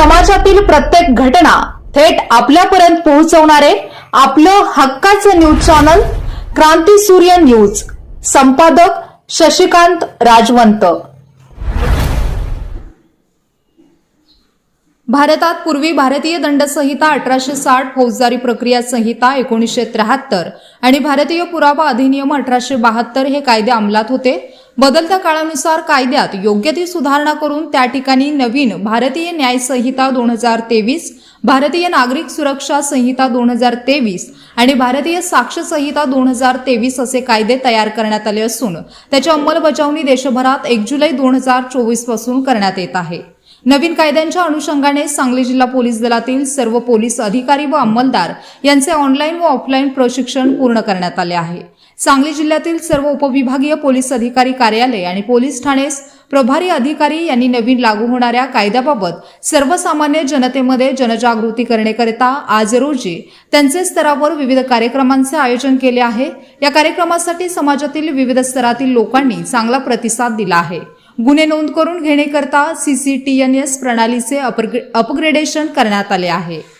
समाजातील प्रत्येक घटना थेट आपल्यापर्यंत पोहोचवणारे आपलं हक्काचं न्यूज चॅनल क्रांती सूर्य न्यूज. संपादक शशिकांत राजवंत. भारतात पूर्वी भारतीय दंडसंहिता अठराशे साठ फौजदारी प्रक्रिया संहिता एकोणीसशे त्र्याहत्तर आणि भारतीय पुरावा अधिनियम अठराशे बहात्तर हे कायदे अंमलात होते. बदलत्या काळानुसार कायद्यात योग्य ती सुधारणा करून त्या ठिकाणी नवीन भारतीय न्याय संहिता दोन हजार तेवीस भारतीय नागरिक सुरक्षा संहिता दोन हजार तेवीस आणि भारतीय साक्ष संहिता दोन हजार तेवीस असे कायदे तयार करण्यात आले असून त्याची अंमलबजावणी देशभरात एक जुलै दोन हजार चोवीसपासून करण्यात येत आहे. नवीन कायद्यांच्या अनुषंगाने सांगली जिल्हा पोलीस दलातील सर्व पोलीस अधिकारी व अंमलदार यांचे ऑनलाईन व ऑफलाईन प्रशिक्षण पूर्ण करण्यात आले आहे. सांगली जिल्ह्यातील सर्व उपविभागीय पोलीस अधिकारी कार्यालय आणि पोलीस ठाणेस प्रभारी अधिकारी यांनी नवीन लागू होणाऱ्या कायद्याबाबत सर्वसामान्य जनतेमध्ये जनजागृती करण्याकरिता आज रोजी त्यांचे स्तरावर विविध कार्यक्रमांचे आयोजन केले आहे. या कार्यक्रमासाठी समाजातील विविध स्तरातील लोकांनी चांगला प्रतिसाद दिला आहे. गुन्हे नोंद करून घेण्याकरता सीसीटीएनएस प्रणालीचे अपग्रे- अपग्रेडेशन करण्यात आले आहे.